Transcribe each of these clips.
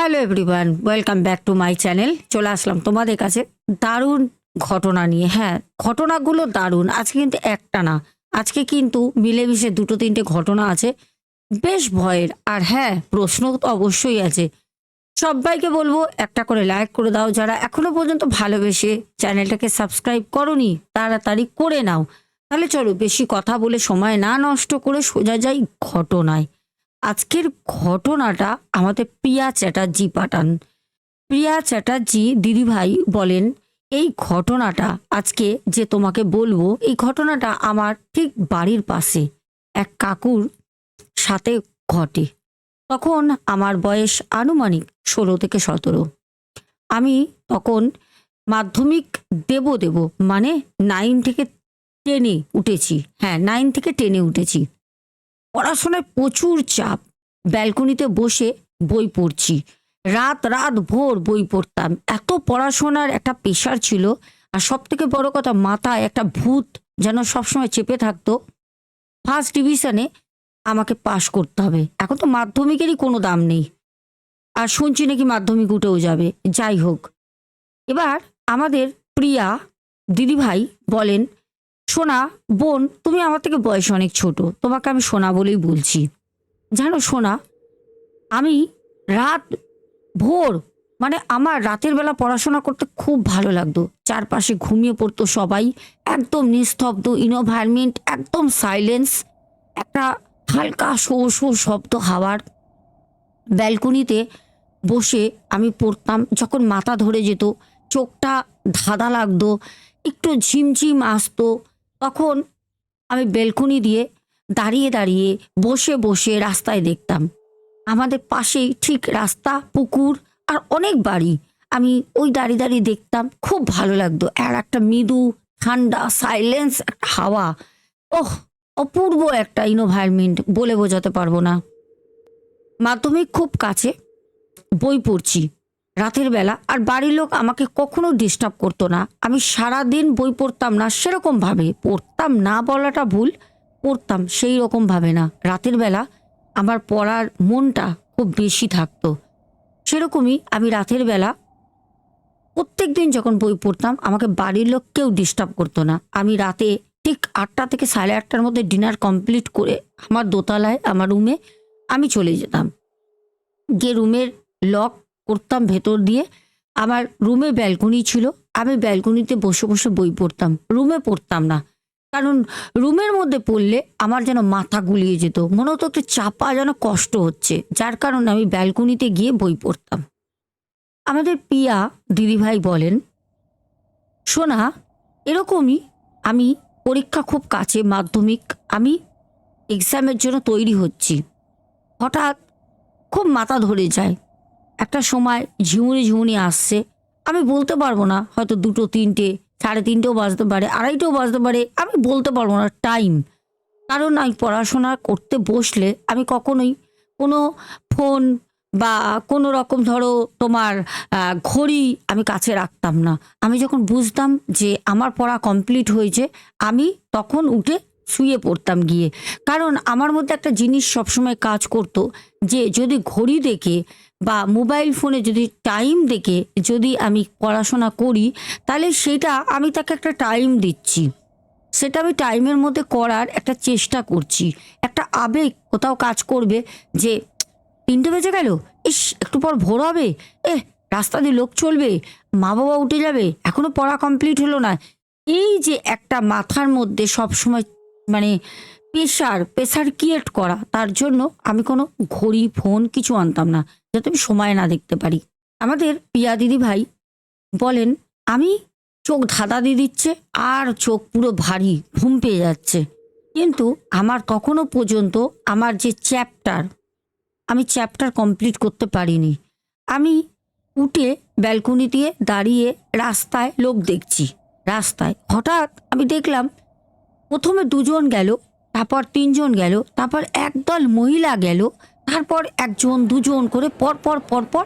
Hello everyone welcome back to my channel চলে আসলাম তোমাদের কাছে। দারুণ ঘটনা নিয়ে। হ্যাঁ ঘটনাগুলো দারুণ। আজকে কিন্তু একটা না। আজকে কিন্তু মিলেমিশে দুটো তিনটে ঘটনা আছে। বেশ ভয়ের। আর হ্যাঁ প্রশ্ন তো অবশ্যই আছে। সবাইকে বলব একটা করে লাইক করে দাও। যারা এখনও পর্যন্ত ভালোবেসে চ্যানেলটাকে সাবস্ক্রাইব করনি, তাড়াতাড়ি করে নাও। তাহলে চলো বেশি কথা বলে সময় না নষ্ট করে সোজা যাই ঘটনায়। আজকের ঘটনাটা আমাদের প্রিয়া চ্যাটার্জি পাঠান। প্রিয়া চ্যাটার্জি দিদিভাই বলেন, এই ঘটনাটা আজকে যে তোমাকে বলব, এই ঘটনাটা আমার ঠিক বাড়ির পাশে, এক কাকুর সাথে ঘটে। তখন আমার বয়স আনুমানিক ষোলো থেকে সতেরো। আমি তখন মাধ্যমিক দেব দেব মানে নাইন থেকে টেনে উঠেছি। হ্যাঁ নাইন থেকে টেনে উঠেছি। পড়াশোনায় প্রচুর চাপ। ব্যালকনিতে বসে বই পড়ছি। রাত রাত ভোর বই পড়তাম। এত পড়াশোনার একটা পেশার ছিল। আর সব থেকে বড় কথা, মাথায় একটা ভূত যেন সবসময় চেপে থাকতো। ফার্স্ট ডিভিশনে আমাকে পাশ করতে হবে। এখন তো মাধ্যমিকেরই কোনো দাম নেই। আর শুনছি নাকি মাধ্যমিক উঠেও যাবে। যাই হোক। এবার আমাদের প্রিয়া দিদিভাই বলেন সোনা, বোন, তুমি আমার থেকে বয়স অনেক ছোট। তোমাকে আমি সোনা বলেই বলছি। জানো সোনা, আমি রাত, ভোর মানে আমার রাতের বেলা পড়াশোনা করতে খুব ভালো লাগতো। চারপাশে ঘুমিয়ে পড়তো সবাই, একদম নিস্তব্ধ ইনোভারমেন্ট একদম সাইলেন্স একটা হালকা শো শো শব্দ হাওয়ার। ব্যালকনিতে বসে আমি পড়তাম, যখন মাথা ধরে যেত, চোখটা ধাঁধা লাগতো, একটু ঝিমঝিম আসতো তখন আমি বেলকনি দিয়ে দাঁড়িয়ে দাঁড়িয়ে বসে বসে রাস্তায় দেখতাম। আমাদের পাশেই ঠিক রাস্তা, পুকুর আর অনেক বাড়ি। আমি ওই দাঁড়িয়ে দাঁড়িয়ে দেখতাম, খুব ভালো লাগতো। আর একটা মৃদু, ঠান্ডা সাইলেন্স একটা হাওয়া। ওহ, অপূর্ব একটা ইনোভারমেন্ট বলে বোঝাতে পারব না। মাধ্যমিক খুব কাছে বই পড়ছি। রাতের বেলা, আর বাড়ির লোক আমাকে কখনো ডিস্টার্ব করতো না। আমি সারা দিন বই পড়তাম না সেরকম ভাবে পড়তাম না বলাটা ভুল, পড়তাম সেই রকম ভাবে না। রাতের বেলা আমার পড়ার মনটা খুব বেশি থাকতো। সেরকমই আমি রাতের বেলা প্রত্যেক দিন যখন বই পড়তাম, আমাকে বাড়ির লোক কেউ ডিস্টার্ব করতো না। আমি রাতে ঠিক আটটা থেকে সাড়ে আটটার মধ্যে ডিনার কমপ্লিট করে আমার দোতলায়, আমার রুমে আমি চলে যেতাম। গিয়ে রুমের লক করতাম ভেতর দিয়ে। আমার রুমে ব্যালকনি ছিল। আমি ব্যালকনিতে বসে বসে বই পড়তাম। রুমে পড়তাম না। কারণ রুমের মধ্যে পড়লে আমার যেন মাথা গুলিয়ে যেত। মনে হতো একটু চাপা যেন কষ্ট হচ্ছে। যার কারণে আমি ব্যালকনিতে গিয়ে বই পড়তাম। আমাদের পিয়া দিদিভাই বলেন শোনা এরকমই আমি পরীক্ষা খুব কাছে, মাধ্যমিক। আমি এক্সামের জন্য তৈরি হচ্ছি। হঠাৎ খুব মাথা ধরে যায়। একটা সময় ঝিমুনি ঝিমুনি আসছে। আমি বলতে পারব না, হয়তো দুটো, তিনটে, সাড়ে তিনটেও বাজতে পারে, আড়াইটেও বাজতে পারে, আমি বলতে পারব না, টাইম। কারণ আমি পড়াশোনা করতে বসলে আমি কখনোই কোনো ফোন বা কোনো রকম ধরো তোমার ঘড়ি আমি কাছে রাখতাম না। আমি যখন বুঝতাম যে আমার পড়া কমপ্লিট হয়েছে, আমি তখন উঠে শুয়ে পড়তাম গিয়ে। কারণ আমার মধ্যে একটা জিনিস সবসময় কাজ করতো যে, যদি ঘড়ি দেখে বা মোবাইল ফোনে যদি টাইম দেখে যদি আমি পড়াশোনা করি, তাহলে সেটা আমি তাকে একটা টাইম দিচ্ছি। সেটা আমি টাইমের মধ্যে করার একটা চেষ্টা করছি। একটা আবেগ কোথাও কাজ করবে যে, তিনটে বেজে গেল, ইস, একটু পর ভোর হবে এ রাস্তা দিয়ে লোক চলবে মা বাবা উঠে যাবে, এখনও পড়া কমপ্লিট হলো না। এই যে একটা মাথার মধ্যে সব সময় মানে প্রেশার প্রেশার ক্রিয়েট করা, তার জন্য আমি কোনো ঘড়ি ফোন কিছু আনতাম না, যাতে আমি সময় না দেখতে পারি। আমাদের পিয়া দিদি ভাই বলেন, আমি চোখ ধাঁধা দিয়ে দিচ্ছে আর চোখ পুরো ভারী, ঘুম পেয়ে যাচ্ছে। কিন্তু আমার তখনও পর্যন্ত আমার যে চ্যাপ্টার আমি চ্যাপ্টার কমপ্লিট করতে পারিনি। আমি উঠে ব্যালকনি দিয়ে দাঁড়িয়ে রাস্তায় লোক দেখছি, রাস্তায়। হঠাৎ আমি দেখলাম প্রথমে দুজন গেল, তারপর তিনজন গেল, তারপর একদল মহিলা গেল, তারপর একজন দুজন করে পরপর পরপর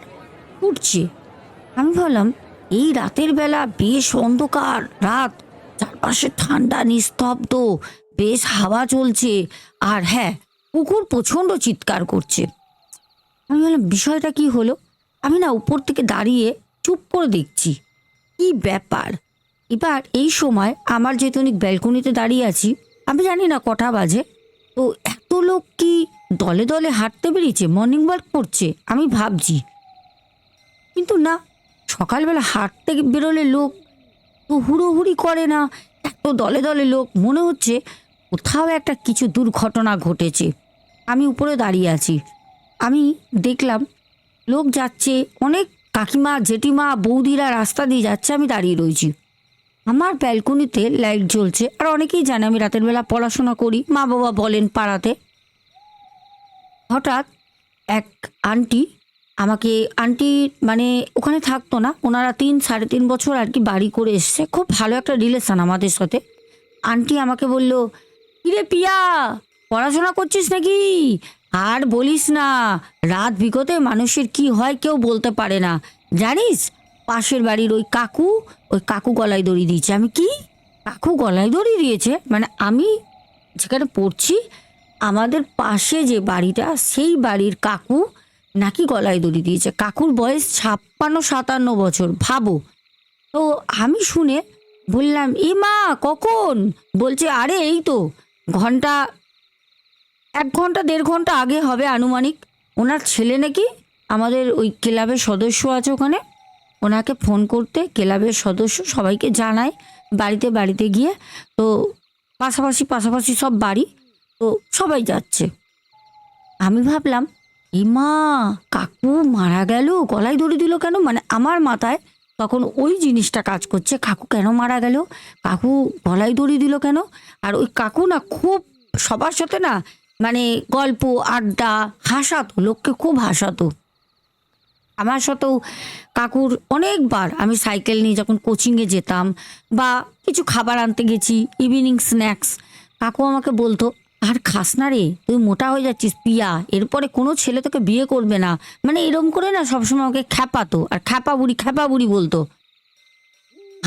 উঠছে। আমি ভাবলাম, এই রাতের বেলা বেশ অন্ধকার রাত, চারপাশে ঠান্ডা, নিস্তব্ধ, বেশ হাওয়া চলছে, আর হ্যাঁ কুকুর প্রচণ্ড চিৎকার করছে। আমি বললাম বিষয়টা কি হলো? আমি না উপর থেকে দাঁড়িয়ে চুপ করে দেখছি। কি ব্যাপার? এবার এই সময় আমার যেহেতু ব্যালকনিতে দাঁড়িয়ে আছি, আমি জানি না কটা বাজে। তো এত লোক কি দলে দলে হাঁটতে বেরিয়েছে মর্নিং ওয়াক করছে, আমি ভাবছি। কিন্তু না, সকালবেলা হাঁটতে বেরোলে লোক তো হুড়োহুড়ি করে না, এত দলে দলে লোক। মনে হচ্ছে কোথাও একটা কিছু দুর্ঘটনা ঘটেছে। আমি উপরে দাঁড়িয়ে আছি। আমি দেখলাম লোক যাচ্ছে, অনেক কাকিমা, জেঠিমা, বৌদিরা রাস্তা দিয়ে যাচ্ছে, আমি দাঁড়িয়ে রয়েছি। আমার ব্যালকনিতে লাইট জ্বলছে, আর অনেকেই জানে আমি রাতের বেলা পড়াশোনা করি মা বাবা বলেন পাড়াতে। হঠাৎ এক আন্টি আমাকে আন্টি মানে ওখানে থাকতো না, ওনারা তিন, সাড়ে তিন বছর আর কি বাড়ি করে এসছে, খুব ভালো একটা রিলেশন আমাদের সাথে। আন্টি আমাকে বলল, কিরে পিয়া, পড়াশোনা করছিস নাকি? আর বলিস না, রাত বিগতে মানুষের কি হয় কেউ বলতে পারে না। জানিস পাশের বাড়ির ওই কাকু ওই কাকু গলায় দড়ি দিয়েছে। আমি কি? কাকু গলায় দড়ি দিয়েছে? মানে আমি যেখানে পড়ছি, আমাদের পাশে যে বাড়িটা, সেই বাড়ির কাকু নাকি গলায় দড়ি দিয়েছে। কাকুর বয়স ছাপ্পান্ন, সাতান্ন বছর, ভাবো। তো আমি শুনে বললাম, এ মা, কখন? বলছে, আরে এই তো ঘণ্টা, এক ঘণ্টা, দেড় ঘণ্টা আগে হবে আনুমানিক। ওনার ছেলে নাকি আমাদের ওই ক্লাবের সদস্য আছে ওখানে। ওনাকে ফোন করতে ক্লাবের সদস্য সবাইকে জানায় বাড়িতে বাড়িতে গিয়ে। তো পাশাপাশি পাশাপাশি সব বাড়ি, তো সবাই যাচ্ছে। আমি ভাবলাম মা, কাকু মারা গেল, গলায় দড়ি দিল কেন? মানে আমার মাথায় তখন ওই জিনিসটা কাজ করছে, কাকু কেন মারা গেল? কাকু গলায় দড়ি দিল কেন? আর ওই কাকু না খুব, সবার সাথে না মানে গল্প, আড্ডা, হাসাতো, লোককে খুব হাসাতো। আমার সাথেও কাকুর অনেকবার আমি সাইকেল নিয়ে যখন কোচিংয়ে যেতাম বা কিছু খাবার আনতে গেছি ইভিনিং স্ন্যাক্স কাকু আমাকে বলতো, আর খাস না রে, তুই মোটা হয়ে যাচ্ছিস, পিয়া, এরপরে কোনো ছেলে তোকে বিয়ে করবে না। মানে এরম করে না সবসময় আমাকে খ্যাপাতো, আর খ্যাপা বুড়ি খ্যাপা বুড়ি বলতো।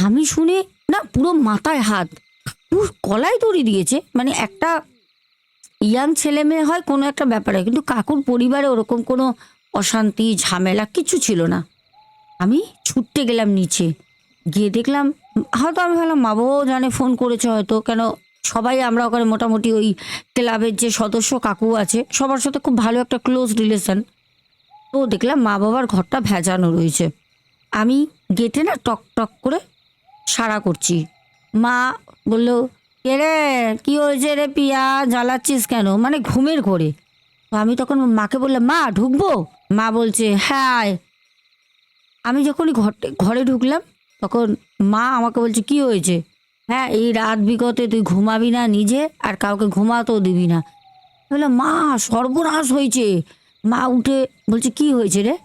আমি শুনে না পুরো মাথায় হাত গলায় দড়ি দিয়েছে মানে একটা ইয়াং ছেলে মেয়ে হয় কোনো একটা ব্যাপারে, কিন্তু কাকুর পরিবারে ওরকম কোনো অশান্তি, ঝামেলা, কিছু ছিল না। আমি ছুটতে গেলাম নিচে। গিয়ে দেখলাম, হয়তো আমি ভাবলাম, মা বাবাও জানে ফোন করেছে হয়তো। কেন সবাই আমরা ওখানে মোটামুটি ওই ক্লাবের যে সদস্য, কাকু আছে, সবার সাথে খুব ভালো একটা ক্লোজ রিলেশন তো দেখলাম, মা বাবার ঘরটা ভেজানো রয়েছে। আমি গেটে না টক টক করে সাড়া করছি। মা বলল রে? কি হয়েছে রে পিয়া? জ্বালাচ্ছিস কেন? মানে ঘুমের ঘরে। তো আমি তখন মাকে বললাম, মা, ঢুকবো? মা বলছে হ্যাঁ। আমি যখনই ঘরে ঘরে ঢুকলাম, তখন মা আমাকে বলছে, কি হয়েছে? হ্যাঁ এই রাত বিগতে তুই ঘুমাবি না নিজে, আর কাউকে ঘুমাতেও দিবি না। বললাম, মা, সর্বনাশ হয়েছে। মা উঠে বলছে, কি হয়েছে রে?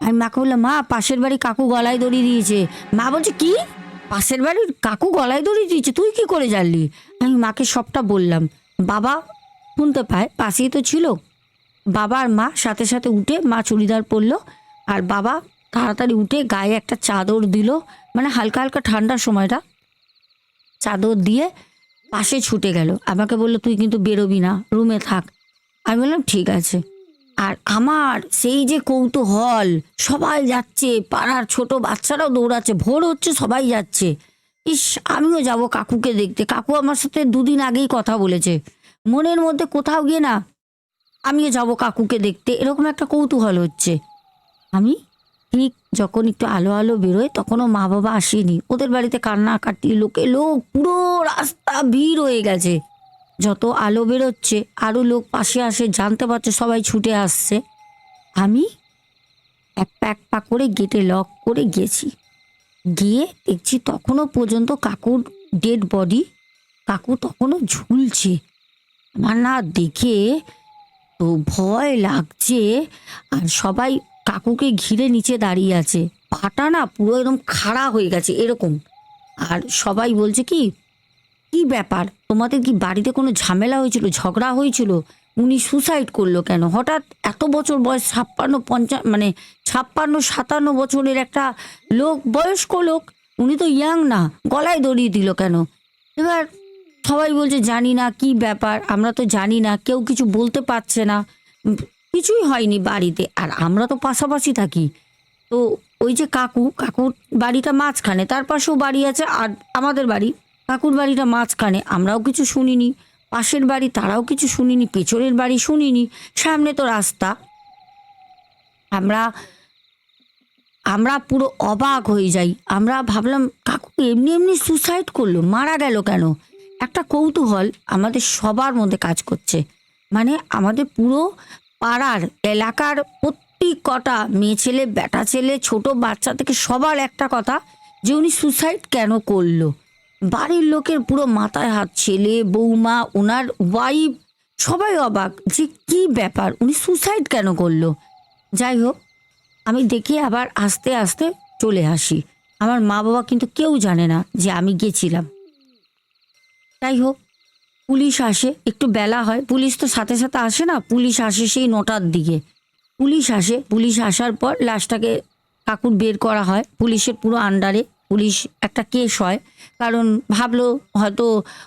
আমি মাকে বললাম, মা, পাশের বাড়ি কাকু গলায় দড়ি দিয়েছে। মা বলছে, কি? পাশের বাড়ির কাকু গলায় দড়ি দিয়েছে? তুই কি করে জানলি? আমি মাকে সবটা বললাম। বাবা শুনতে পায়, পাশেই তো ছিল। বাবা আর মা সাথে সাথে উঠে মা চুড়িদার পরলো আর বাবা তাড়াতাড়ি উঠে গায়ে একটা চাদর দিল মানে হালকা হালকা ঠান্ডার সময়টা। চাদর দিয়ে পাশে ছুটে গেল। আমাকে বলল, তুই কিন্তু বেরোবি না, রুমে থাক। আমি বললাম, ঠিক আছে। আর আমার সেই যে কৌতূহল, সবাই যাচ্ছে, পাড়ার ছোট বাচ্চারাও দৌড়াচ্ছে, ভোর হচ্ছে, সবাই যাচ্ছে। ইস, আমিও যাব কাকুকে দেখতে। কাকু আমার সাথে দুদিন আগেই কথা বলেছে। মনের মধ্যে কোথাও গিয়ে না আমিও যাব কাকুকে দেখতে। এরকম একটা কৌতূহল হচ্ছে। আমি ঠিক যখন একটু আলো আলো বেরোয়, তখনও মা বাবা আসেনি। ওদের বাড়িতে কান্নাকাটি, লোকে লোক, পুরো রাস্তা ভিড় হয়ে গেছে। যত আলো বেরোচ্ছে আরও লোক পাশে আসে, জানতে পারছে সবাই ছুটে আসছে। আমি এক পা এক পা করে গেটে লক করে গেছি। গিয়ে দেখছি তখনও পর্যন্ত কাকুর ডেড বডি, কাকু তখনও ঝুলছে। আমার না দেখে ভয় লাগছে। আর সবাই কাকুকে ঘিরে নিচে দাঁড়িয়ে আছে। পাটা না পুরো একদম খাড়া হয়ে গেছে এরকম। আর সবাই বলছে কি কি ব্যাপার? তোমাদের কি বাড়িতে কোনো ঝামেলা হয়েছিল, ঝগড়া হয়েছিল? উনি সুসাইড করল কেন? হঠাৎ এত বছর বয়স, ছাপ্পান্ন, পঞ্চা মানে ছাপ্পান্ন, সাতান্ন বছরের একটা লোক, বয়স্ক লোক, উনি তো ইয়াং না, গলায় দড়িয়ে দিল কেন? এবার সবাই বলছে, জানি না কি ব্যাপার, আমরা তো জানি না, কেউ কিছু বলতে পারছে না। কিছুই হয়নি বাড়িতে, আর আমরা তো পাশাপাশি থাকি। তো ওই যে কাকু, কাকুর বাড়িটা মাঝখানে, তার পাশেও বাড়ি আছে, আর আমাদের বাড়ি, কাকুর বাড়িটা মাঝখানে, আমরাও কিছু শুনিনি। পাশের বাড়ি তারাও কিছু শুনিনি, পেছনের বাড়ি শুনিনি, সামনে তো রাস্তা। আমরা আমরা পুরো অবাক হয়ে যাই। আমরা ভাবলাম, কাকু এমনি এমনি সুসাইড করল, মারা গেল কেন? একটা কৌতূহল আমাদের সবার মধ্যে কাজ করছে। মানে আমাদের পুরো পাড়ার, এলাকার প্রত্যেক কটা মেয়ে ছেলে, বেটা ছেলে, ছোট বাচ্চা থেকে সবার একটা কথা যে উনি সুসাইড কেন করল? বাড়ির লোকের পুরো মাথায় হাত, ছেলে, বৌমা, ওনার ওয়াইফ সবাই অবাক যে কি ব্যাপার? উনি সুসাইড কেন করল? যাই হোক, আমি দেখে আবার আস্তে আস্তে চলে আসি। আমার মা বাবা কিন্তু কেউ জানে না যে আমি গেছিলাম। যাই হোক, পুলিশ আসে, একটু বেলা হয়। পুলিশ তো সাথে সাথে আসে না, পুলিশ আসে সেই নটার দিকে। পুলিশ আসে, পুলিশ আসার পর লাশটাকে কাকুর বের করা হয়, পুলিশের পুরো আন্ডারে পুলিশ একটা কেস হয়, কারণ ভাবলো হয়তো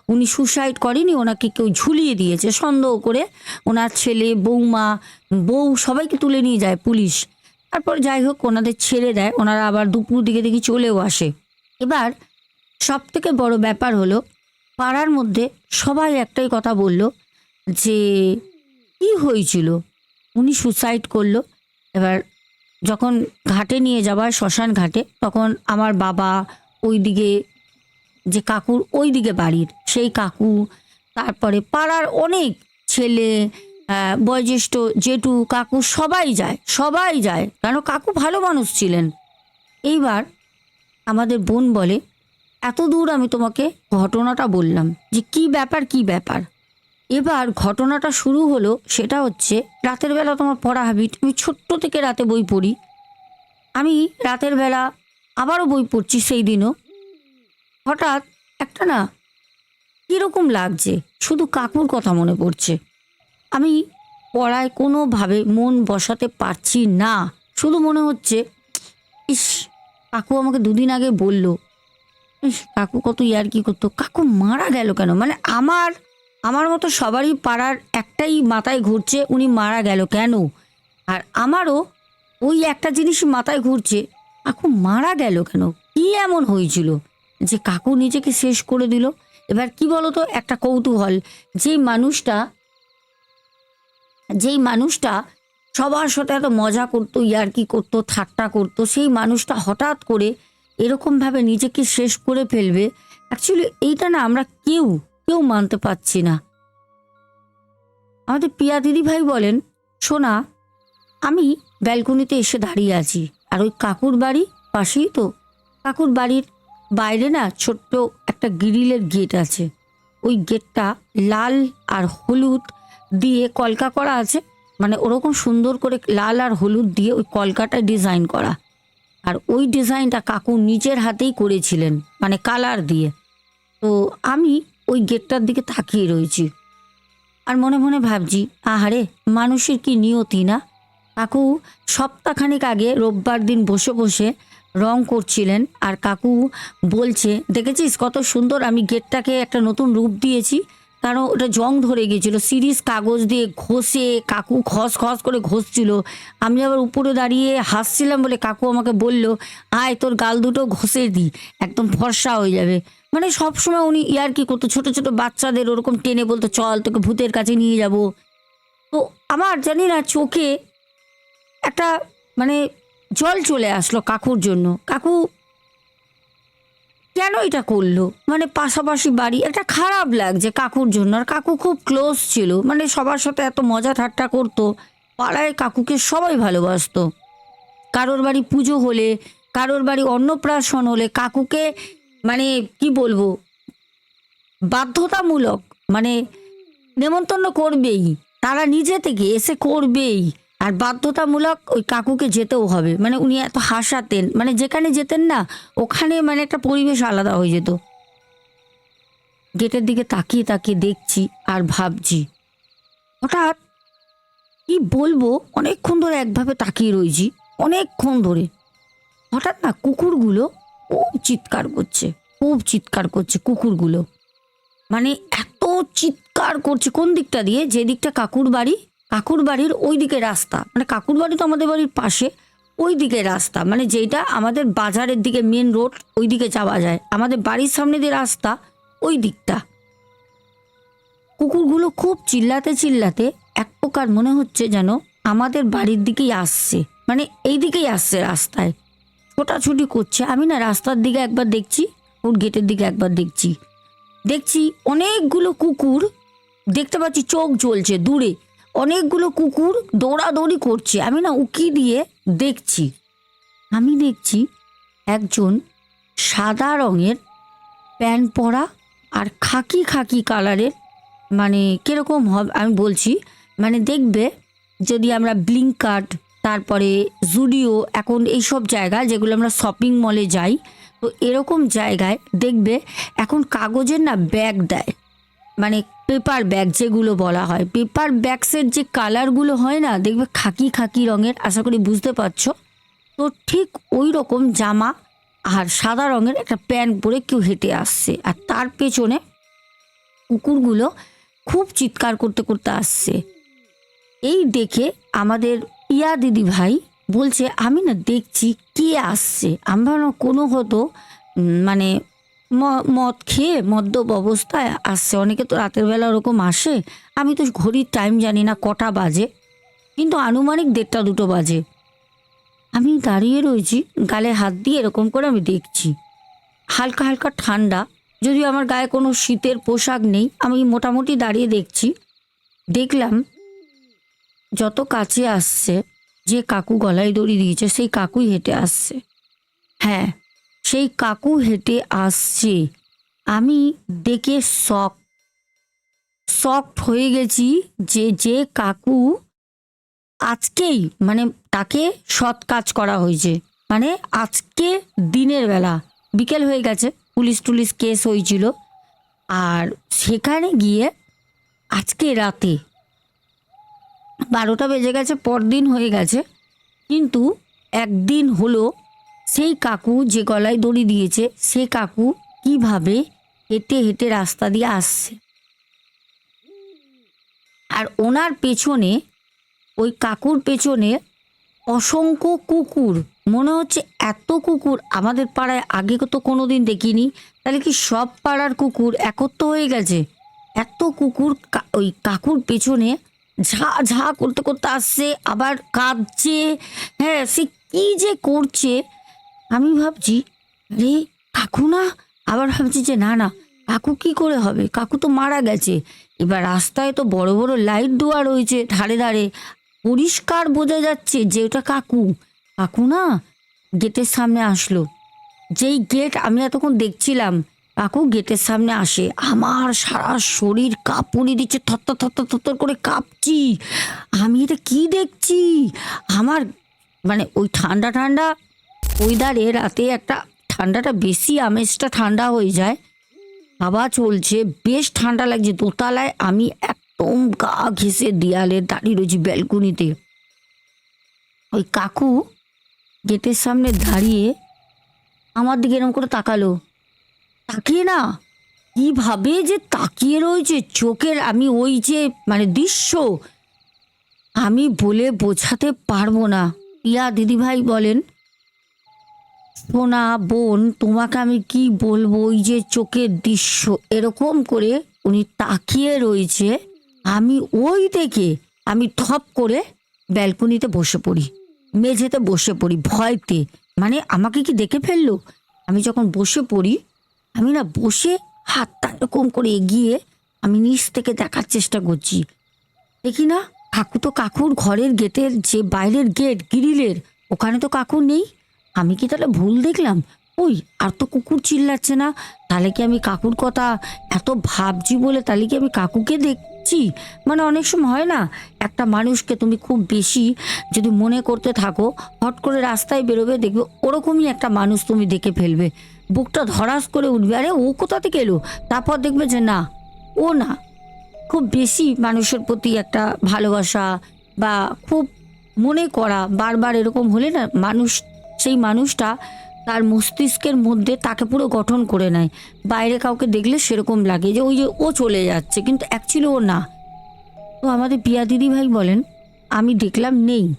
উনি সুসাইড করেনি, ওনাকে কেউ ঝুলিয়ে দিয়েছে। সন্দেহ করে ওনার ছেলে, বৌমা, বউ সবাইকে তুলে নিয়ে যায় পুলিশ। তারপর যাই হোক, ওনাদের ছেড়ে দেয়, ওনারা আবার দুপুর দিকে দেখি চলেও আসে। এবার সব থেকে বড় ব্যাপার হলো পাড়ার মধ্যে সবাই একটাই কথা বলল যে, কি হয়েছিল? উনি সুসাইড করল। এবার যখন ঘাটে নিয়ে যাবার শ্মশান ঘাটে, তখন আমার বাবা ওই দিকে যে কাকুর ওই দিকে বাড়ির, সেই কাকু, তারপরে পাড়ার অনেক ছেলে বয়োজ্যেষ্ঠ জেঠু, কাকু সবাই যায় সবাই যায়। কেন? কাকু ভালো মানুষ ছিলেন। এইবার আমাদের বোন বলে এত দূর আমি তোমাকে ঘটনাটা বললাম যে কি ব্যাপার কি ব্যাপার? এবার ঘটনাটা শুরু হলো সেটা হচ্ছে রাতের বেলা তোমার পড়া হাবিট আমি ছোট্ট থেকে রাতে বই পড়ি। আমি রাতের বেলা আবারও বই পড়ছি সেই দিনও। হঠাৎ একটা না কীরকম লাগছে, শুধু কাকুর কথা মনে পড়ছে। আমি পড়ায় কোনোভাবে মন বসাতে পারছি না, শুধু মনে হচ্ছে, ইস, কাকু আমাকে দুদিন আগে বলল কাকু কত ইয়ার কি করতো? কাকু মারা গেল কেন? মানে আমার আমার মতো সবারই পাড়ার একটাই মাথায় ঘুরছে, উনি মারা গেল কেন? আর আমারও ওই একটা জিনিসই মাথায় ঘুরছে, কাকু মারা গেল কেন? কি এমন হয়েছিল যে কাকু নিজেকে শেষ করে দিল? এবার কি বলতো? একটা কৌতূহল যেই মানুষটা যেই মানুষটা সবার সাথে এত মজা করতো, ইয়ার্কি করতো, ঠাট্টা করতো, সেই মানুষটা হঠাৎ করে এরকমভাবে নিজেকে শেষ করে ফেলবে। অ্যাকচুয়ালি এইটা না আমরা কেউ কেউ মানতে পারছি না। আমাদের পিয়া দিদি ভাই বলেন শোনা আমি ব্যালকনিতে এসে দাঁড়িয়ে আছি, আর ওই কাকুর বাড়ি পাশেই তো। কাকুর বাড়ির বাইরে না ছোট্ট একটা গ্রিলের গেট আছে। ওই গেটটা লাল আর হলুদ দিয়ে কলকা করা আছে। মানে ওরকম সুন্দর করে লাল আর হলুদ দিয়ে ওই কলকাটা ডিজাইন করা। আর ওই ডিজাইনটা কাকু নিজের হাতেই করেছিলেন মানে কালার দিয়ে। তো আমি ওই গেটটার দিকে তাকিয়ে রয়েছি। আর মনে মনে ভাবছি, আহারে, মানুষের কি নিয়তি না? কাকু সপ্তাহখানেক আগে রোববার দিন বসে বসে রং করছিলেন, আর কাকু বলছে, দেখেছিস কত সুন্দর আমি গেটটাকে একটা নতুন রূপ দিয়েছি কারণ ওটা জং ধরে গিয়েছিল। সিরিজ কাগজ দিয়ে ঘষে কাকু খস খস করে ঘষছিল। আমি আবার উপরে দাঁড়িয়ে হাসছিলাম বলে কাকু আমাকে বলল, আয়, তোর গাল দুটো ঘষে দি, একদম ফর্সা হয়ে যাবে। মানে সবসময় উনি ইয়ার কি করতো, ছোট ছোট বাচ্চাদের ওরকম টেনে বলতো, চল, তোকে ভূতের কাছে নিয়ে যাব। তো আমার জানি না চোখে একটা মানে জল চলে আসলো কাকুর জন্য। কাকু কেন এটা করল? মানে পাশাপাশি বাড়ি একটা খারাপ লাগছে কাকুর জন্য। আর কাকু খুব ক্লোজ ছিল মানে সবার সাথে এত মজা ঠাট্টা করতো। পাড়ায় কাকুকে সবাই ভালোবাসতো। কারোর বাড়ি পুজো হলে, কারোর বাড়ি অন্নপ্রাশন হলে কাকুকে মানে কি বলব, বাধ্যতামূলক মানে নেমন্তন্ন করবেই। তারা নিজে থেকে এসে করবেই। আর বাধ্যতামূলক ওই কাকুকে যেতেও হবে। মানে উনি এত হাসাতেন মানে যেখানে যেতেন না, ওখানে মানে একটা পরিবেশ আলাদা হয়ে যেত। গেটের দিকে তাকিয়ে তাকিয়ে দেখছি আর ভাবছি, হঠাৎ কি বলব, অনেকক্ষণ ধরে একভাবে তাকিয়ে রয়েছি অনেকক্ষণ ধরে। হঠাৎ না কুকুরগুলো খুব চিৎকার করছে, খুব চিৎকার করছে কুকুরগুলো। মানে এত চিৎকার করছে, কোন দিকটা দিয়ে? যে দিকটা কাকুর বাড়ি কাকুর বাড়ির ওই দিকে রাস্তা। মানে কাকুর বাড়ি তো আমাদের বাড়ির পাশে ওই দিকে রাস্তা। মানে যেটা আমাদের বাজারের দিকে মেন রোড ওই দিকে যাওয়া যায়। আমাদের বাড়ির সামনে দিয়ে রাস্তা, ওই দিকটা। কুকুরগুলো খুব চিল্লাতে চিল্লাতে এক প্রকার মনে হচ্ছে যেন আমাদের বাড়ির দিকেই আসছে। মানে এই দিকেই আসছে রাস্তায়। ছোটাছুটি করছে। আমি না রাস্তার দিকে একবার দেখছি, ওর গেটের দিকে একবার দেখছি। দেখছি অনেকগুলো কুকুর, দেখতে পাচ্ছি চোখ জ্বলছে দূরে। অনেকগুলো কুকুর দৌড়াদৌড়ি করছে। আমি না উকি দিয়ে দেখছি। আমি দেখছি একজন সাদা রঙের প্যান্ট পরা আর খাকি খাকি কালারের মানে কীরকম হবে আমি বলছি মানে দেখবে যদি আমরা ব্লিঙ্কার্ট তারপরে জুডিও, এখন এইসব জায়গা যেগুলো আমরা শপিং মলে যাই, তো এরকম জায়গায় দেখবে এখন কাগজের না ব্যাগ দেয়। মানে পেপার ব্যাগ যেগুলো বলা হয়। পেপার ব্যাগসের যে কালারগুলো হয় না, দেখবে খাকি খাকি রঙের, আশা করি বুঝতে পারছ। তো ঠিক ওই রকম জামা আর সাদা রঙের একটা প্যান্ট পরে কেউ হেঁটে আসছে। আর তার পেছনে কুকুরগুলো খুব চিৎকার করতে করতে আসছে। এই দেখে আমাদের ইয়া দিদি ভাই বলছে, আমি না দেখছি কে আসছে। আমরা কোনো হতো মানে মদ খেয়ে মদ্যপ অবস্থায় আসছে। অনেকে তো রাতের বেলা ওরকম আসে। আমি তো ঘড়ির টাইম জানি না, কটা বাজে। কিন্তু আনুমানিক দেড়টা, দুটো বাজে। আমি দাঁড়িয়ে রয়েছি, গালে হাত দিয়ে এরকম করে আমি দেখছি। হালকা হালকা ঠান্ডা। যদিও আমার গায়ে কোনো শীতের পোশাক নেই, আমি মোটামুটি দাঁড়িয়ে দেখছি। দেখলাম, যত কাছে আসছে, যে কাকু গলায় দড়ি দিয়েছে, সেই কাকুই হেঁটে আসছে। হ্যাঁ সেই কাকু হেঁটে আসছে। আমি দেখে শক, শকড হয়ে গেছি যে যে কাকু আজকেই মানে তাকে সৎ কাজ করা হয়েছে। মানে আজকে দিনের বেলা বিকেল হয়ে গেছে, পুলিশ টুলিশ কেস হয়েছিল। আর সেখানে গিয়ে আজকে রাতে বারোটা বেজে গেছে, পরদিন হয়ে গেছে। কিন্তু একদিন হলো সেই কাকু যে গলায় দড়ি দিয়েছে, সে কাকু কীভাবে হেঁটে হেঁটে রাস্তা দিয়ে আসছে? আর ওনার পেছনে, ওই কাকুর পেছনে অসংখ্য কুকুর। মনে হচ্ছে এত কুকুর আমাদের পাড়ায় আগে তো কোনো দিন দেখিনি। তাহলে কি সব পাড়ার কুকুর একত্র হয়ে গেছে? এত কুকুর ওই কাকুর পেছনে ঝা ঝা করতে করতে আসছে, আবার কাঁদছে। হ্যাঁ সে কি যে করছে? আমি ভাবছি, রে, কাকু না? আবার ভাবছি যে, না না, কাকু কি করে হবে? কাকু তো মারা গেছে। এবার রাস্তায় তো বড় বড় লাইট দেওয়া রয়েছে ধারে ধারে। পরিষ্কার বোঝা যাচ্ছে যে, ওটা কাকু। কাকু না? গেটের সামনে আসলো। যেই গেট আমি এতক্ষণ দেখছিলাম, কাকু গেটের সামনে আসে। আমার সারা শরীর কাঁপুনি দিচ্ছে থরথর থরথর থরথর করে কাঁপছি। আমি এটা কি দেখছি? আমার মানে ওই ঠান্ডা ঠান্ডা ওয়েদারে রাতে একটা ঠান্ডাটা বেশি আমেজটা ঠান্ডা হয়ে যায়। হাওয়া চলছে, বেশ ঠান্ডা লাগছে। দোতলায় আমি একদম গা ঘেসে দেয়ালে দাঁড়িয়ে রয়েছি ব্যালকনিতে। ওই কাকু গেটের সামনে দাঁড়িয়ে আমার দিকে এরকম করে তাকালো। তাকিয়ে না, কীভাবে যে তাকিয়ে রয়েছে চোখের আমি ওই যে মানে দৃশ্য আমি বলে বোঝাতে পারব না। ইয়া দিদিভাই বলেন সোনা, বোন, তোমাকে আমি কি বলব? ওই যে চোখের দৃশ্য। এরকম করে উনি তাকিয়ে রয়েছে। আমি ওই থেকে আমি থপ করে ব্যালকনিতে বসে পড়ি। মেঝেতে বসে পড়ি, ভয়তে। মানে আমাকে কি দেখে ফেলল? আমি যখন বসে পড়ি, আমি না বসে হাতটা এরকম করে এগিয়ে আমি নিচ থেকে দেখার চেষ্টা করছি। দেখি না, কাকু তো কাকুর ঘরের গেটের যে বাইরের গেট, গ্রিলের, ওখানে তো কাকু নেই। আমি কি তাহলে ভুল দেখলাম? ওই, আর তো কুকুর চিল্লাচ্ছে না। তাহলে কি আমি কাকুর কথা এত ভাবছি বলে তাহলে কি আমি কাকুকে দেখছি? মানে অনেক সময় হয় না, একটা মানুষকে তুমি খুব বেশি যদি মনে করতে থাকো, হট করে রাস্তায় বেরোবে, দেখবে ওরকমই একটা মানুষ তুমি দেখে ফেলবে। বুকটা ধরাস করে উঠবে, আরে ও কোথা থেকে এলো? তারপর দেখবে যে না, ও না। খুব বেশি মানুষের প্রতি একটা ভালোবাসা বা খুব মনে করা বারবার এরকম হলে না মানুষ সেই মানুষটা তার মস্তিষ্কের মধ্যে তাকে পুরো গঠন করে নেয়। বাইরে কাউকে দেখলে সেরকম লাগে যে, ওই যে ও চলে যাচ্ছে, কিন্তু অ্যাকচুয়ালি ও না। তো আমাদের পিয়া দিদি ভাই বলেন, আমি দেখলাম নেই।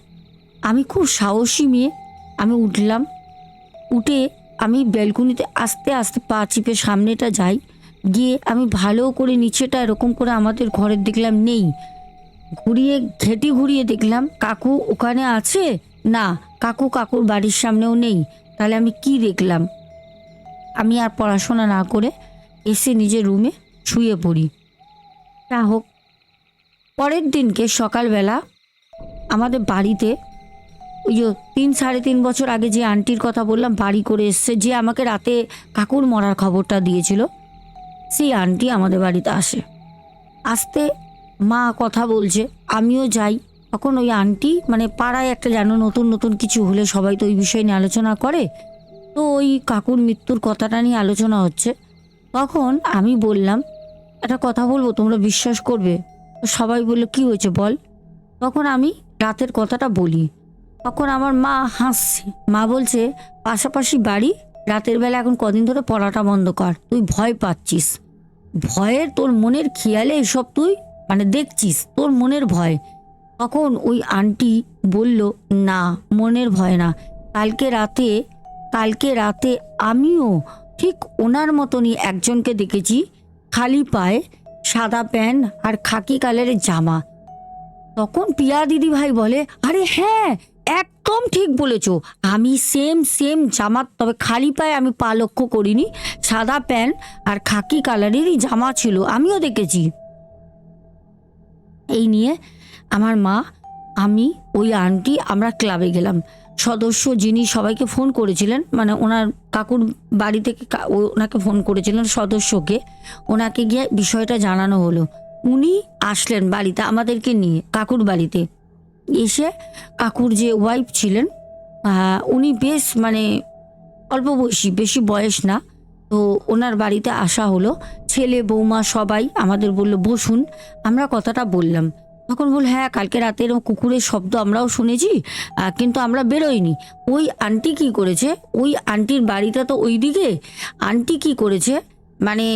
আমি খুব সাহসী মেয়ে। আমি উঠলাম। উঠে আমি ব্যালকনিতে আস্তে আস্তে পা চিপে সামনেটা যাই। গিয়ে আমি ভালো করে নিচেটা এরকম করে আমাদের ঘরের দেখলাম নেই। ঘুরিয়ে, ঘেটি ঘুরিয়ে দেখলাম, কাকু ওখানে আছে? না। কাকু কাকুর বাড়ির সামনেও নেই, তাহলে আমি কি দেখলাম? আমি আর পড়াশোনা না করে এসে নিজের রুমে শুয়ে পড়ি। যা হোক, পরের দিনকে সকালবেলা আমাদের বাড়িতে ওই যে তিন সাড়ে তিন বছর আগে যে আন্টির কথা বললাম, বাড়ি করে এসছে, যে আমাকে রাতে কাকুর মরার খবরটা দিয়েছিল, সেই আন্টি আমাদের বাড়িতে আসে। আসতে মা কথা বলছে, আমিও যাই। তখন ওই আন্টি মানে পাড়ায় একটা জানো নতুন নতুন কিছু হলে সবাই তো ওই বিষয় নিয়ে আলোচনা করে। তো ওই কাকুর মৃত্যুর কথাটা নিয়ে আলোচনা হচ্ছে। তখন আমি বললাম, একটা কথা বলব, তোমরা বিশ্বাস করবে? তো সবাই বলল, কি হয়েছে বল? তখন আমি রাতের কথাটা বলি। তখন আমার মা হাসছে। মা বলছে, পাশাপাশি বাড়ি, রাতের বেলা এখন কদিন ধরে পড়াটা বন্ধ কর, তুই ভয় পাচ্ছিস। ভয়ের তোর মনের খেয়ালে এসব তুই মানে দেখছিস, তোর মনের ভয়। তখন ওই আন্টি বলল, না, মনের ভয় না। কালকে রাতে কালকে রাতে আমিও ঠিক ওনার মতনই একজনকে দেখেছি, খালি পায়ে, সাদা প্যান্ট আর খাকি কালারের জামা। তখন পিয়া দিদি ভাই বলে, আরে হ্যাঁ একদম ঠিক বলেছ। আমি সেম সেম জামা, তবে খালি পায়ে আমি পা লক্ষ্য করিনি। সাদা প্যান্ট আর খাকি কালারেরই জামা ছিল, আমিও দেখেছি। এই নিয়ে আমার মা, আমি, ওই আন্টি, আমরা ক্লাবে গেলাম। সদস্য যিনি সবাইকে ফোন করেছিলেন মানে ওনার কাকুর বাড়ি থেকে ওনাকে ফোন করেছিলেন সদস্যকে, ওনাকে গিয়ে বিষয়টা জানানো হলো। উনি আসলেন বাড়িতে আমাদেরকে নিয়ে, কাকুর বাড়িতে। এসে কাকুর যে ওয়াইফ ছিলেন উনি বেশ মানে অল্প বয়সী, বেশি বয়স না। তো ওনার বাড়িতে আসা হলো। ছেলে, বৌমা সবাই আমাদের বলল, বসুন, আমরা কথাটা বললাম। তখন বল হ্যাঁ কালকে রাতে এরকম কুকুরের শব্দ আমরাও শুনেছি কিন্তু আমরা বেরোইনি। ওই আন্টি কি করেছে? ওই আন্টির বাড়িটা তো ওই দিকে আন্টি কি করেছে? মানে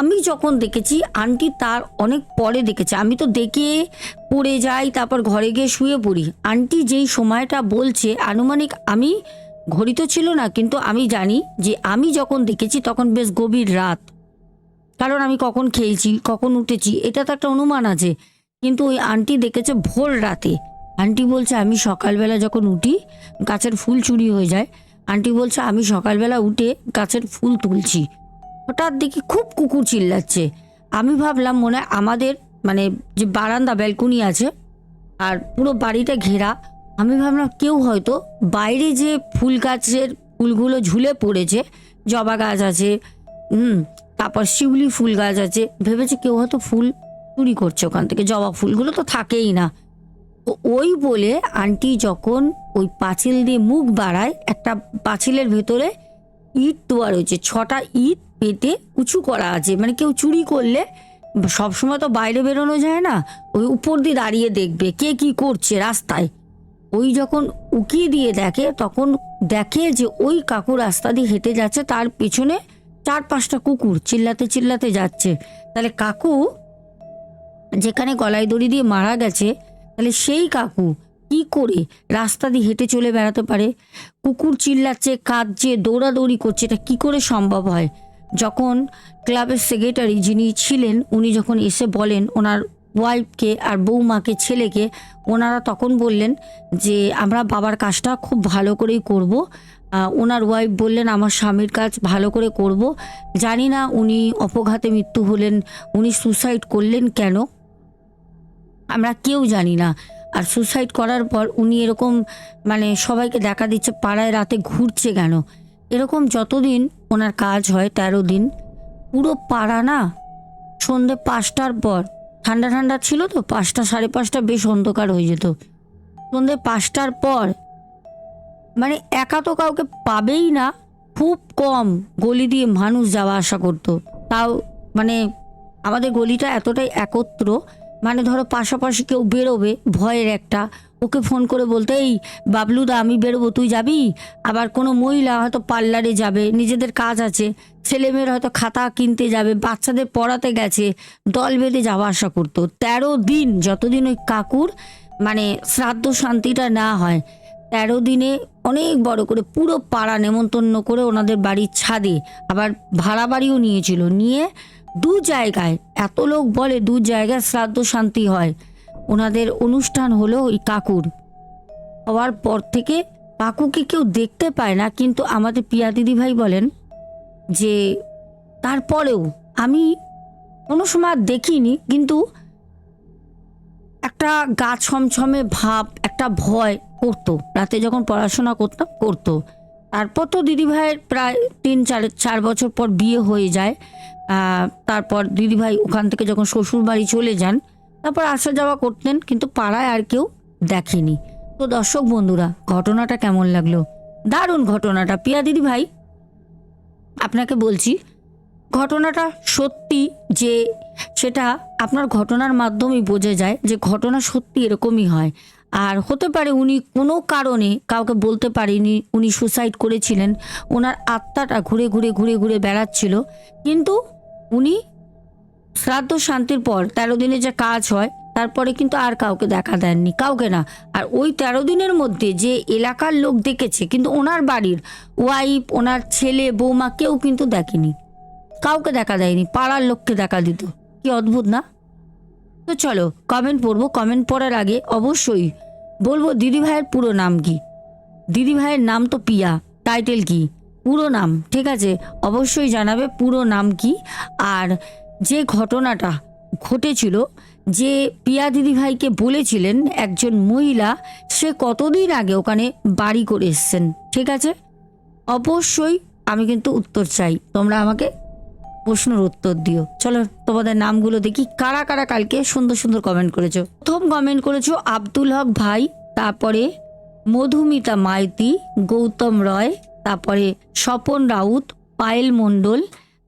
আমি যখন দেখেছি, আন্টি তার অনেক পরে দেখেছে। আমি তো দেখে পড়ে যাই, তারপর ঘরে গিয়ে শুয়ে পড়ি। আন্টি যেই সময়টা বলছে, আনুমানিক আমি ঘড়ি তো ছিল না, কিন্তু আমি জানি যে আমি যখন দেখেছি, তখন বেশ গভীর রাত। কারণ আমি কখন খেয়েছি, কখন উঠেছি, এটা তো একটা অনুমান আছে। কিন্তু ওই আন্টি দেখেছে ভোর রাতে। আন্টি বলছে, আমি সকালবেলা যখন উঠি, গাছের ফুল চুরি হয়ে যায়। আন্টি বলছে, আমি সকালবেলা উঠে গাছের ফুল তুলছি। হঠাৎ দেখি খুব কুকুর চিল্লাচ্ছে। আমি ভাবলাম, মনে হয় আমাদের মানে যে বারান্দা, ব্যালকনি আছে, আর পুরো বাড়িটা ঘেরা। আমি ভাবলাম, কেউ হয়তো বাইরে যে ফুল গাছের ফুলগুলো ঝুলে পড়েছে, জবা গাছ আছে, হুম, তারপর শিউলি ফুল গাছ আছে, ভেবেছে কেউ হয়তো ফুল চুরি করছে ওখান থেকে, জবা ফুলগুলো তো থাকেই না। তো ওই বলে আন্টি যখন ওই পাঁচিল দিয়ে মুখ বাড়ায়, একটা পাঁচিলের ভেতরে ইট দেওয়া রয়েছে, ছটা ইট পেতে উঁচু করা আছে মানে কেউ চুরি করলে সবসময় তো বাইরে বেরোনো যায় না, ওই উপর দিয়ে দাঁড়িয়ে দেখবে কে কি করছে রাস্তায়। ওই যখন উকিয়ে দিয়ে দেখে, তখন দেখে যে ওই কাকু রাস্তা দিয়ে হেঁটে যাচ্ছে, তার পেছনে চার পাঁচটা কুকুর চিল্লাতে চিল্লাতে যাচ্ছে। তাহলে কাকু যেখানে গলায় দড়ি দিয়ে মারা গেছে, তাহলে সেই কাকু কি করে রাস্তা দিয়ে হেঁটে চলে বেড়াতে পারে? কুকুর চিল্লাচ্ছে, কাঁদছে, দৌড়াদৌড়ি করছে, এটা কি করে সম্ভব হয়? যখন ক্লাবের সেক্রেটারি যিনি ছিলেন, উনি যখন এসে বলেন ওনার ওয়াইফকে আর বৌমাকে, ছেলেকে, ওনারা তখন বললেন যে, আমরা বাবার কাজটা খুব ভালো করেই করব। ওনার ওয়াইফ বললেন, আমার স্বামীর কাজ ভালো করে করব। জানি না উনি অপঘাতে মৃত্যু হলেন, উনি সুসাইড করলেন কেন? আমরা কেউ জানি না। আর সুসাইড করার পর উনি এরকম মানে সবাইকে দেখা দিচ্ছে, পাড়ায় রাতে ঘুরছে কেন? এরকম যতদিন ওনার কাজ হয়, তেরো দিন, পুরো পাড়া না, সন্ধে পাঁচটার পর, ঠান্ডা ঠান্ডা ছিল তো, পাঁচটা সাড়ে পাঁচটা বেশ অন্ধকার হয়ে যেত। সন্ধে পাঁচটার পর মানে একা তো কাউকে পাবেই না, খুব কম গলি দিয়ে মানুষ যাওয়া আসা করতো। তাও মানে আমাদের গলিটা এতটাই একত্র মানে ধরো পাশাপাশি কেউ বেরোবে, ভয়ের একটা। ওকে ফোন করে বলতে, এই বাবলুদা, আমি বেরোবো, তুই যাবি? আবার কোনো মহিলা হয়তো পার্লারে যাবে, নিজেদের কাজ আছে, ছেলেমেয়েরা হয়তো খাতা কিনতে যাবে, বাচ্চাদের পড়াতে গেছে, দল বেঁধে যাওয়া আসা করতো। তেরো দিন, যতদিন ওই কাকুর মানে শ্রাদ্ধ শান্তিটা না হয়, তেরো দিনে অনেক বড় করে পুরো পাড়া নেমন্তন্ন করে ওনাদের বাড়ির ছাদে আবার ভাড়া বাড়িও নিয়েছিল। নিয়ে দু জায়গায়, এত লোক বলে দু জায়গায় শ্রাদ্ধ শান্তি হয়। ওনাদের অনুষ্ঠান হলো ওই কাকুর। হওয়ার পর থেকে কাকুকে কেউ দেখতে পায় না, কিন্তু আমাদের পিয়া দিদি ভাই বলেন যে, তারপরেও আমি কোনো সময় দেখিনি, কিন্তু একটা গা ছমছমে ভাব, একটা ভয় করতো। রাতে যখন পড়াশোনা করতাম, করতো। তারপর তো দিদিভাইয়ের প্রায় তিন, চার চার বছর পর বিয়ে হয়ে যায়। তারপর দিদিভাই ওখান থেকে যখন শ্বশুর বাড়ি চলে যান, তারপর আসা যাওয়া করতেন, কিন্তু পাড়ায় আর কেউ দেখেনি। তো দর্শক বন্ধুরা, ঘটনাটা কেমন লাগল? দারুণ ঘটনাটা। পিয়া দিদি ভাই, আপনাকে বলছি, ঘটনাটা সত্যি যে সেটা আপনার ঘটনার মাধ্যমেই বোঝা যায় যে ঘটনা সত্যি এরকমই হয়। আর হতে পারে উনি কোনো কারণে কাউকে বলতে পারেনি, উনি সুসাইড করেছিলেন, ওনার আত্মাটা ঘুরে ঘুরে ঘুরে ঘুরে বেড়াচ্ছিল, কিন্তু উনি শ্রাদ্ধ শান্তির পর তেরো দিনে যে কাজ হয়, তারপরে কিন্তু আর কাউকে দেখা দেননি, কাউকে না। আর ওই তেরো দিনের মধ্যে যে এলাকার লোক দেখেছে, কিন্তু ওনার বাড়ির ওয়াইফ ওনার ছেলে, বৌমা কেউ কিন্তু দেখেনি। কাউকে দেখা দেয়নি, পাড়ার লোককে দেখা দিত। কি অদ্ভুত না? তো চলো কমেন্ট পড়ব। কমেন্ট পড়ার আগে অবশ্যই বলব দিদি ভাইয়ের পুরো নাম কি? দিদি ভাইয়ের নাম তো পিয়া টাইটেল কি? পুরো নাম, ঠিক আছে? অবশ্যই জানাবে পুরো নাম কি। আর যে ঘটনাটা ঘটেছিল, যে পিয়া দিদি ভাইকে বলেছিলেন একজন মহিলা, সে কতদিন আগে ওখানে বাড়ি করে এসছেন, ঠিক আছে? অবশ্যই আমি কিন্তু উত্তর চাই। তোমরা আমাকে প্রশ্নের উত্তর দিও। চলো, তোমাদের নামগুলো দেখি। কারা কারা কালকে সুন্দর সুন্দর কমেন্ট করেছ? প্রথম কমেন্ট করেছ আব্দুল হক ভাই, তারপরে মধুমিতা মাইতি, গৌতম রয় তারপরে স্বপন রাউত, পায়েল মণ্ডল,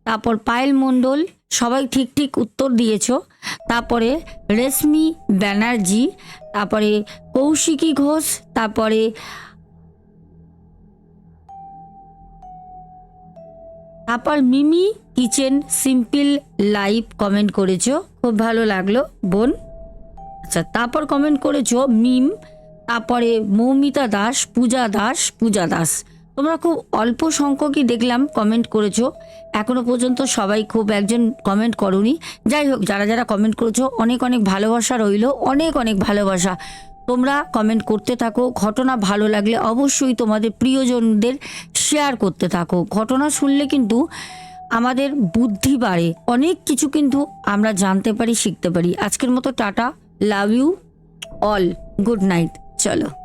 তারপর পায়েল মণ্ডল, সবাই ঠিক ঠিক উত্তর দিয়েছ। তারপরে রেশমি ব্যানার্জি, তারপরে কৌশিকী ঘোষ, তারপরে তারপর Mimi kitchen simple live comment করেছ, খুব ভালো লাগল বোন। আচ্ছা তারপর কমেন্ট করেছ মিম, তারপরে মৌমিতা দাস, পূজা দাস পূজা দাস। তোমরা খুব অল্প সংখ্যকই দেখলাম কমেন্ট করেছ। এখনও পর্যন্ত সবাই খুব একজন কমেন্ট করনি। যাই হোক, যারা যারা কমেন্ট করেছ, অনেক অনেক ভালোবাসা রইল, অনেক অনেক ভালোবাসা। তোমরা কমেন্ট করতে থাকো, ঘটনা ভালো লাগলে অবশ্যই তোমাদের প্রিয়জনদের শেয়ার করতে থাকো। ঘটনা শুনলে কিন্তু আমাদের বুদ্ধি বাড়ে, অনেক কিছু কিন্তু আমরা জানতে পারি, শিখতে পারি। আজকের মতো tata love you all good night চলো।